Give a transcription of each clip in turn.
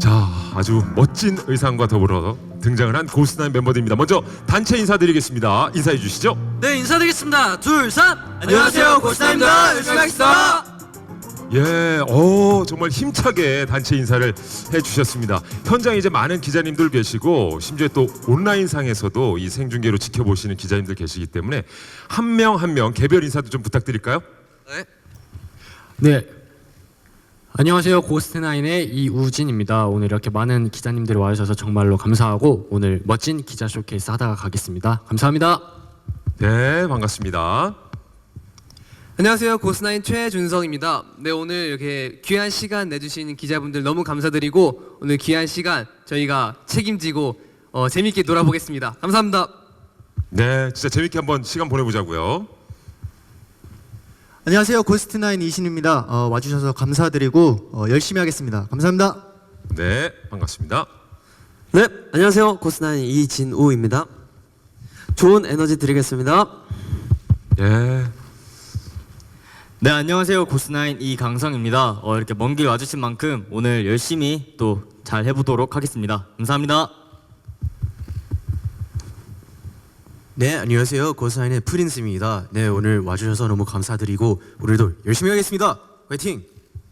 자, 아주 멋진 의상과 더불어 등장을 한 고스나인 멤버들입니다. 먼저 단체 인사드리겠습니다. 인사해 주시죠. 네 인사드리겠습니다. 둘, 셋. 안녕하세요, 고스타입니다. 열심히 하겠습니다. 예, 어 정말 힘차게 단체 인사를 해주셨습니다. 현장에 이제 많은 기자님들 계시고 심지어 또 온라인 상에서도 이 생중계로 지켜보시는 기자님들 계시기 때문에 한 명 한 명 개별 인사도 좀 부탁드릴까요? 네. 네. 안녕하세요. 고스트나인의 이우진입니다. 오늘 이렇게 많은 기자님들이 와주셔서 정말로 감사하고 오늘 멋진 기자 쇼케이스 하다가 가겠습니다. 감사합니다. 네, 반갑습니다. 안녕하세요 고스나인 최준성입니다. 네 오늘 이렇게 귀한 시간 내주신 기자분들 너무 감사드리고 오늘 귀한 시간 저희가 책임지고 어, 재밌게 놀아보겠습니다. 감사합니다. 네, 진짜 재밌게 한번 시간 보내보자고요. 안녕하세요 고스트나인 이신입니다. 어, 와주셔서 감사드리고 어, 열심히 하겠습니다. 감사합니다. 네, 반갑습니다. 네 안녕하세요. 고스나인 이진우입니다. 좋은 에너지 드리겠습니다. 예, 네 안녕하세요 고스나인 이강성입니다. 어, 이렇게 먼 길 와주신 만큼 오늘 열심히 또 잘 해보도록 하겠습니다. 감사합니다. 네 안녕하세요 고사인의 프린스입니다 네 오늘 와주셔서 너무 감사드리고 오늘도 열심히 하겠습니다 화이팅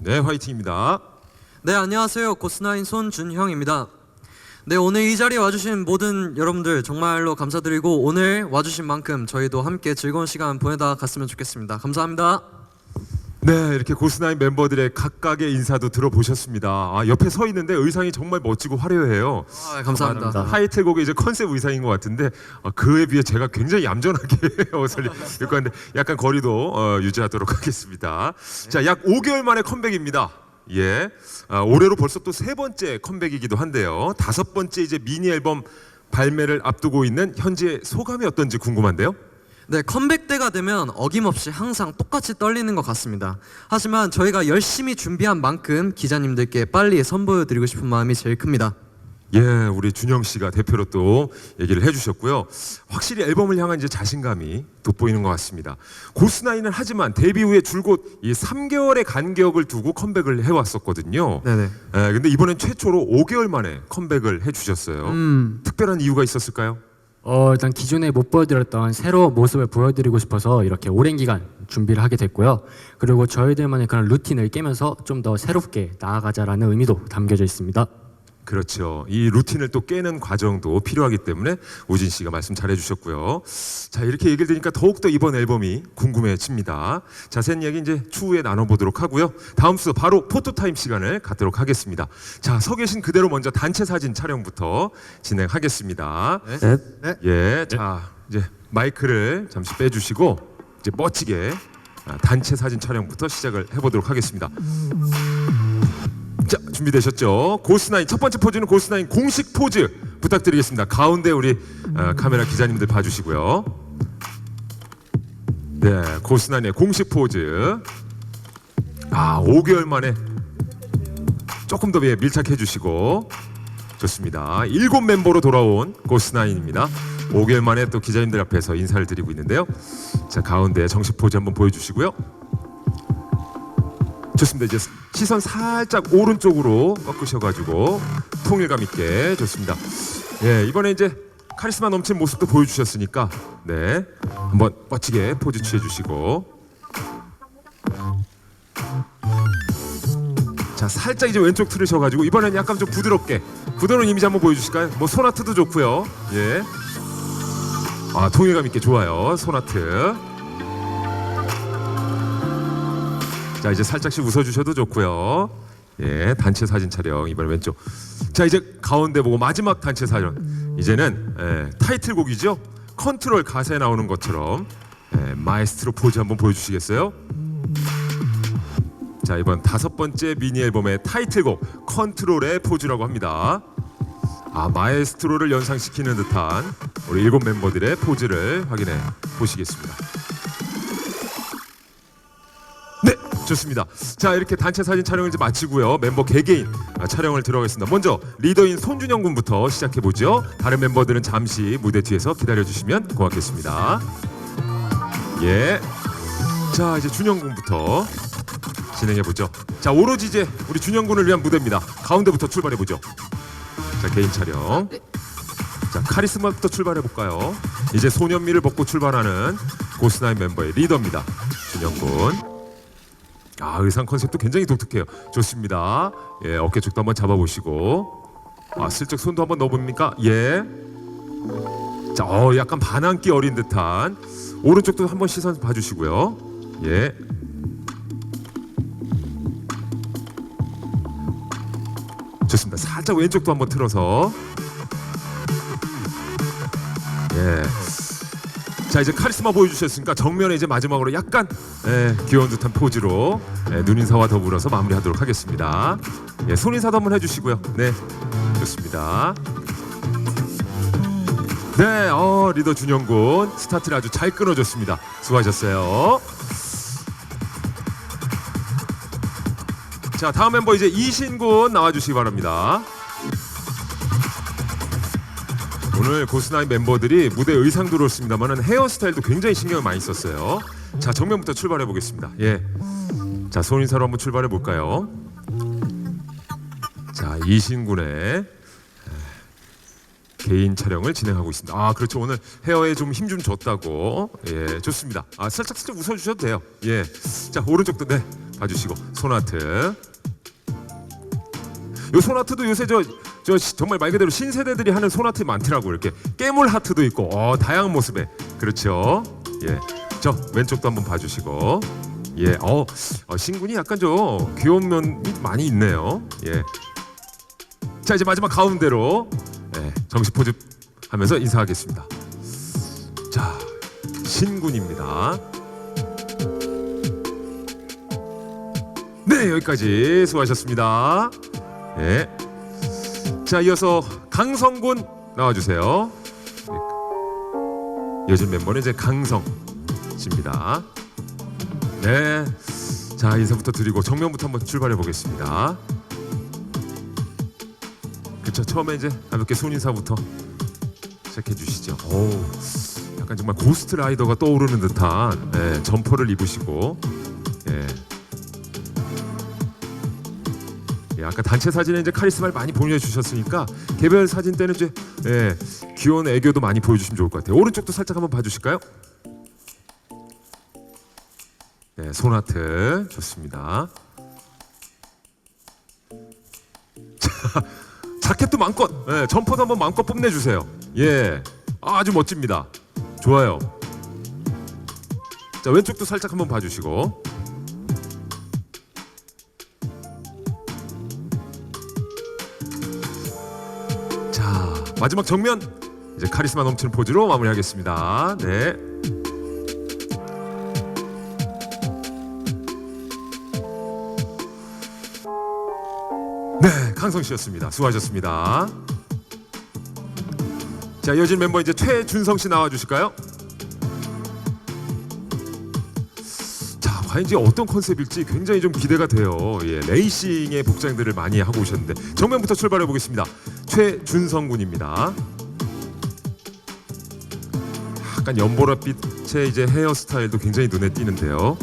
네, 화이팅입니다. 네 안녕하세요. 고스나인 손준형입니다. 네 오늘 이 자리에 와주신 모든 여러분들 정말로 감사드리고 오늘 와주신 만큼 저희도 함께 즐거운 시간 보내다 갔으면 좋겠습니다. 감사합니다. 네, 이렇게 고스나인 멤버들의 각각의 인사도 들어보셨습니다. 아, 옆에 서 있는데 의상이 정말 멋지고 화려해요. 아, 감사합니다. 타이틀곡의 이제 컨셉 의상인 것 같은데 아, 그에 비해 제가 굉장히 얌전하게 옷을 입고 왔는데 약간 거리도 어, 유지하도록 하겠습니다. 자, 약 5개월 만에 컴백입니다. 예, 아, 올해로 벌써 또 세 번째 컴백이기도 한데요. 다섯 번째 이제 미니 앨범 발매를 앞두고 있는 현재 소감이 어떤지 궁금한데요. 네, 컴백 때가 되면 어김없이 항상 똑같이 떨리는 것 같습니다. 하지만 저희가 열심히 준비한 만큼 기자님들께 빨리 선보여드리고 싶은 마음이 제일 큽니다. 예, 우리 준영 씨가 대표로 또 얘기를 해주셨고요. 확실히 앨범을 향한 이제 자신감이 돋보이는 것 같습니다. 고스나이는 하지만 데뷔 후에 줄곧 이 3개월의 간격을 두고 컴백을 해왔었거든요. 네네. 예, 근데 이번엔 최초로 5개월 만에 컴백을 해주셨어요. 음, 특별한 이유가 있었을까요? 어, 일단 기존에 못 보여드렸던 새로운 모습을 보여드리고 싶어서 이렇게 오랜 기간 준비를 하게 됐고요. 그리고 저희들만의 그런 루틴을 깨면서 좀 더 새롭게 나아가자라는 의미도 담겨져 있습니다. 그렇죠. 이 루틴을 또 깨는 과정도 필요하기 때문에 우진 씨가 말씀 잘 해 주셨고요. 자, 이렇게 얘기를 들으니까 더욱더 이번 앨범이 궁금해집니다. 자세한 이야기 이제 추후에 나눠보도록 하고요. 다음 순서 바로 포토타임 시간을 갖도록 하겠습니다. 자, 서 계신 그대로 먼저 단체 사진 촬영부터 진행하겠습니다. 네. 예, 자, 이제 마이크를 잠시 빼주시고 이제 멋지게 아, 단체 사진 촬영부터 시작을 해보도록 하겠습니다. 자 준비되셨죠? 고스나인 첫 번째 포즈는 고스나인 공식 포즈 부탁드리겠습니다. 가운데 우리 어, 카메라 기자님들 봐주시고요. 네, 고스나인의 공식 포즈. 아, 5개월 만에 조금 더 예, 밀착해 주시고 좋습니다. 일곱 멤버로 돌아온 고스나인입니다. 5개월 만에 또 기자님들 앞에서 인사를 드리고 있는데요. 자, 가운데 정식 포즈 한번 보여주시고요. 좋습니다. 이제 시선 살짝 오른쪽으로 꺾으셔가지고 통일감 있게 좋습니다. 예, 이번에 이제 카리스마 넘치는 모습도 보여주셨으니까 네 한번 멋지게 포즈 취해주시고 자 살짝 이제 왼쪽 틀으셔가지고 이번엔 약간 좀 부드럽게 부드러운 이미지 한번 보여주실까요? 뭐 소나트도 좋고요. 예. 아 통일감 있게 좋아요. 소나트. 자 이제 살짝씩 웃어주셔도 좋고요. 예, 단체 사진 촬영 이번에 왼쪽. 자 이제 가운데 보고 마지막 단체 사진. 이제는 예, 타이틀곡이죠. 컨트롤 가사에 나오는 것처럼 예, 마에스트로 포즈 한번 보여주시겠어요? 자 이번 다섯 번째 미니 앨범의 타이틀곡 컨트롤의 포즈라고 합니다. 아 마에스트로를 연상시키는 듯한 우리 일곱 멤버들의 포즈를 확인해 보시겠습니다. 좋습니다. 자 이렇게 단체 사진 촬영을 이제 마치고요. 멤버 개개인 아, 촬영을 들어가겠습니다. 먼저 리더인 손준영 군부터 시작해 보죠. 다른 멤버들은 잠시 무대 뒤에서 기다려 주시면 고맙겠습니다. 예. 자 이제 준영 군부터 진행해 보죠. 자 오로지 이제 우리 준영 군을 위한 무대입니다. 가운데부터 출발해 보죠. 자 개인 촬영. 자 카리스마부터 출발해 볼까요? 이제 소년미를 벗고 출발하는 고스나인 멤버의 리더입니다. 준영 군. 아 의상 컨셉도 굉장히 독특해요. 좋습니다. 예 어깨 쪽도 한번 잡아보시고 아 슬쩍 손도 한번 넣어봅니까? 예. 자, 어, 약간 반항기 어린 듯한 오른쪽도 한번 시선 봐주시고요. 예. 좋습니다. 살짝 왼쪽도 한번 틀어서. 예. 자 이제 카리스마 보여주셨으니까 정면에 이제 마지막으로 약간 예, 귀여운 듯한 포즈로 예, 눈인사와 더불어서 마무리하도록 하겠습니다. 예, 손인사도 한번 해주시고요. 네, 좋습니다. 네, 어, 리더 준영군 스타트를 아주 잘 끊어줬습니다. 수고하셨어요. 자, 다음 멤버 이제 이신군 나와주시기 바랍니다. 오늘 고스나인 멤버들이 무대 의상도 그렇습니다만은 헤어스타일도 굉장히 신경을 많이 썼어요. 자, 정면부터 출발해 보겠습니다. 예. 자, 손인사로 한번 출발해 볼까요? 자, 이신군의 개인 촬영을 진행하고 있습니다. 아 그렇죠 오늘 헤어에 좀 힘 좀 줬다고 예 좋습니다. 아 살짝 살짝 웃어주셔도 돼요. 예자 오른쪽도 네 봐주시고 손아트. 요 손아트도 요새 저, 저 시- 정말 말 그대로 신세대들이 하는 손아트 많더라고 이렇게 깨물 하트도 있고 어 다양한 모습에 그렇죠. 예저 왼쪽도 한번 봐주시고 예 어, 어 신군이 약간 저 귀여운 면이 많이 있네요. 예. 자 이제 마지막 가운데로 네, 정식 포즈 하면서 인사하겠습니다. 자, 신군입니다. 네, 여기까지 수고하셨습니다. 네. 자, 이어서 강성군 나와주세요. 요즘 멤버는 이제 강성 씨입니다. 네. 자, 인사부터 드리고 정면부터 한번 출발해 보겠습니다. 그쵸 처음에 이제 가볍게 손인사부터 시작해 주시죠. 오, 약간 정말 고스트 라이더가 떠오르는 듯한 예, 점퍼를 입으시고 예, 아까 단체 사진에 이제 카리스마를 많이 보여주셨으니까 개별 사진 때는 이제 예, 귀여운 애교도 많이 보여주시면 좋을 것 같아요. 오른쪽도 살짝 한번 봐주실까요? 네, 손아트 좋습니다. 자켓도 마음껏, 예, 점퍼도 한번 마음껏 뽐내주세요. 예, 아주 멋집니다. 좋아요. 자 왼쪽도 살짝 한번 봐주시고. 마지막 정면 이제 카리스마 넘치는 포즈로 마무리하겠습니다. 네. 네, 강성 씨였습니다. 수고하셨습니다. 자, 이어진 멤버 이제 최준성 씨 나와 주실까요? 자, 과연 이제 어떤 컨셉일지 굉장히 좀 기대가 돼요. 예, 레이싱의 복장들을 많이 하고 오셨는데 정면부터 출발해 보겠습니다. 최준성 군입니다. 약간 연보라빛의 이제 헤어스타일도 굉장히 눈에 띄는데요.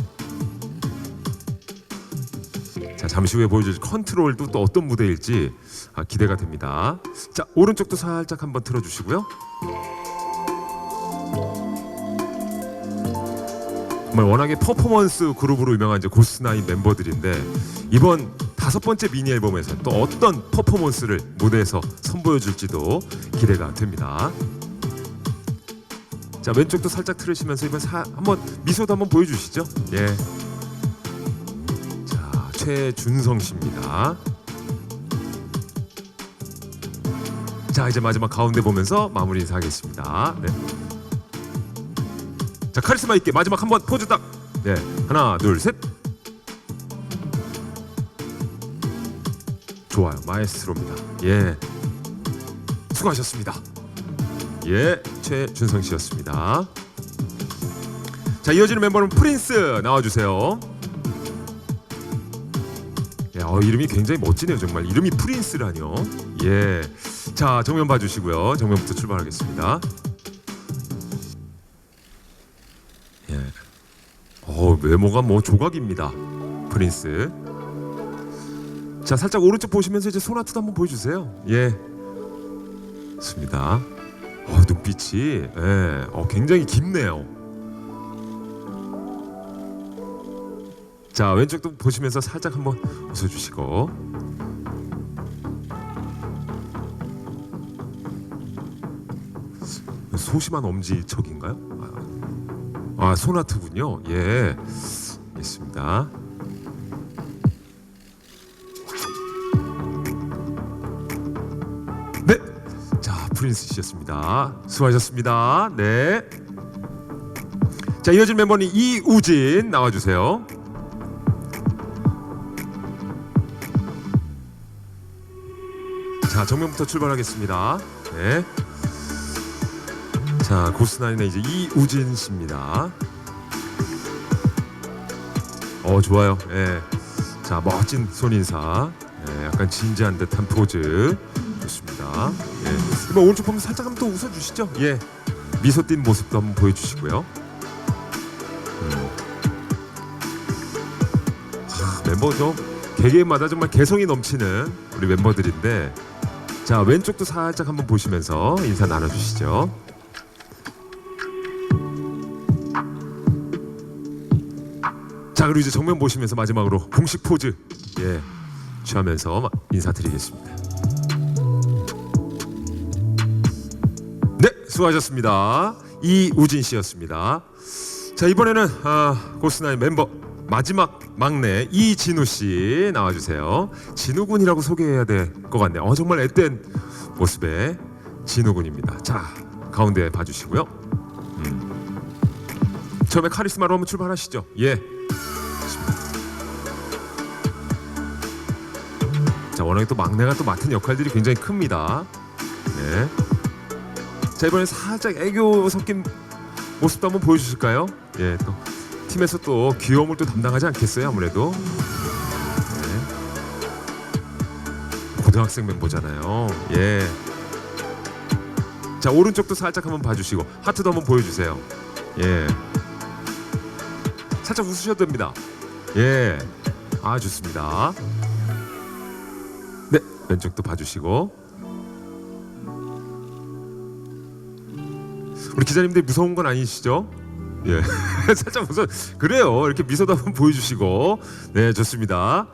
자 잠시 후에 보여줄 컨트롤도 또 어떤 무대일지 아, 기대가 됩니다. 자 오른쪽도 살짝 한번 틀어주시고요. 정말 워낙에 퍼포먼스 그룹으로 유명한 이제 고스나인 멤버들인데 이번 다섯 번째 미니 앨범에서 또 어떤 퍼포먼스를 무대에서 선보여 줄지도 기대가 됩니다. 자 왼쪽도 살짝 틀으시면서 이번 사, 한번 미소도 한번 보여주시죠. 예. 자 최준성 씨입니다. 자 이제 마지막 가운데 보면서 마무리 인사하겠습니다. 네. 자 카리스마 있게 마지막 한번 포즈 딱. 네 하나 둘 셋. 좋아요 마에스트로입니다. 예 수고하셨습니다. 예 최준성 씨였습니다. 자 이어지는 멤버는 프린스 나와주세요. 어, 이름이 굉장히 멋지네요 정말 이름이 프린스라뇨 예자 정면 봐주시고요 정면부터 출발하겠습니다 예. 어 외모가 뭐 조각입니다 프린스 자 살짝 오른쪽 보시면서 이제 소나트도 한번 보여주세요. 예. 좋습니다. 어 눈빛이. 예, 어, 굉장히 깊네요. 자 왼쪽도 보시면서 살짝 한번 웃어주시고. 소심한 엄지척인가요? 아, 아 소나트군요. 예, 있습니다. 프린스 씨였습니다. 수고하셨습니다. 네. 자 이어진 멤버는 이우진 나와주세요. 자 정면부터 출발하겠습니다. 네. 자 고스나인의 이제 이우진 씨입니다. 어 좋아요. 예. 자 멋진 손인사. 예, 약간 진지한 듯한 포즈 좋습니다. 예. 이번 오른쪽 보면 살짝 한번 또 웃어주시죠. 예. 미소 띈 모습도 한번 보여주시고요. 음. 하, 멤버도 개개인마다 정말 개성이 넘치는 우리 멤버들인데 자 왼쪽도 살짝 한번 보시면서 인사 나눠주시죠. 자 그리고 이제 정면 보시면서 마지막으로 공식 포즈 예 취하면서 마- 인사드리겠습니다. 수고하셨습니다. 이우진 씨였습니다. 자 이번에는 아, 고스나의 멤버 마지막 막내 이진우 씨 나와주세요. 진우 군이라고 소개해야 될 것 같네요. 어 정말 앳된 모습의 진우 군입니다. 자 가운데 봐주시고요. 음. 처음에 카리스마로 한번 출발하시죠. 예. 자 워낙에 또 막내가 또 맡은 역할들이 굉장히 큽니다. 네. 자 이번에 살짝 애교 섞인 모습도 한번 보여주실까요? 예, 또 팀에서 또 귀여움을 또 담당하지 않겠어요, 아무래도. 네. 고등학생 멤버잖아요. 예. 자 오른쪽도 살짝 한번 봐주시고 하트도 한번 보여주세요. 예. 살짝 웃으셔도 됩니다. 예. 아 좋습니다. 네 왼쪽도 봐주시고 기자님들 무서운 건 아니시죠? 예 살짝 무서 그래요 이렇게 미소도 한번 보여주시고 네 좋습니다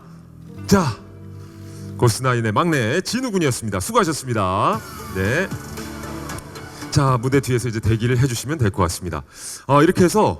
자 고스나인의 막내 진우 군이었습니다 수고하셨습니다 네. 자 무대 뒤에서 이제 대기를 해주시면 될 것 같습니다. 어, 이렇게 해서